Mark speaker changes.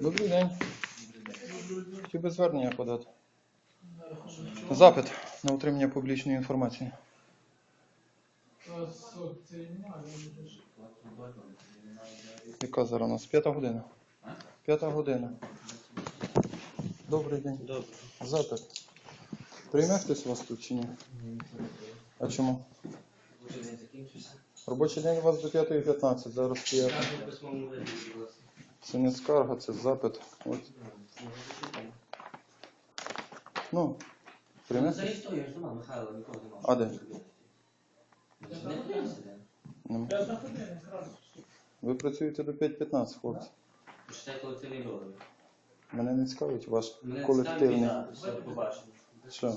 Speaker 1: Добрий день. Хотів би звернення подати. Запит на отримання публічної інформації. Яка зараз у нас? П'ята година. П'ята година. Добрий день.
Speaker 2: Добре.
Speaker 1: Запит. Прийме хтось вас тут чи ні? А чому?
Speaker 2: Закінчився.
Speaker 1: Робочий день у вас до 5.15, зараз 5.
Speaker 2: Так, у письмовому вигляді, будь ласка.
Speaker 1: Це не скарга, це запит. От. Ну,
Speaker 2: я ж дома, Михайло, нікого немає.
Speaker 1: А де?
Speaker 2: Ну,
Speaker 1: Ви працюєте до 5.15, хлопці.
Speaker 2: Почитай колективний договір.
Speaker 1: Мене не цікавить ваш
Speaker 2: Мене
Speaker 1: колективний.
Speaker 2: цікавить, да, все, побачимо.
Speaker 1: Що?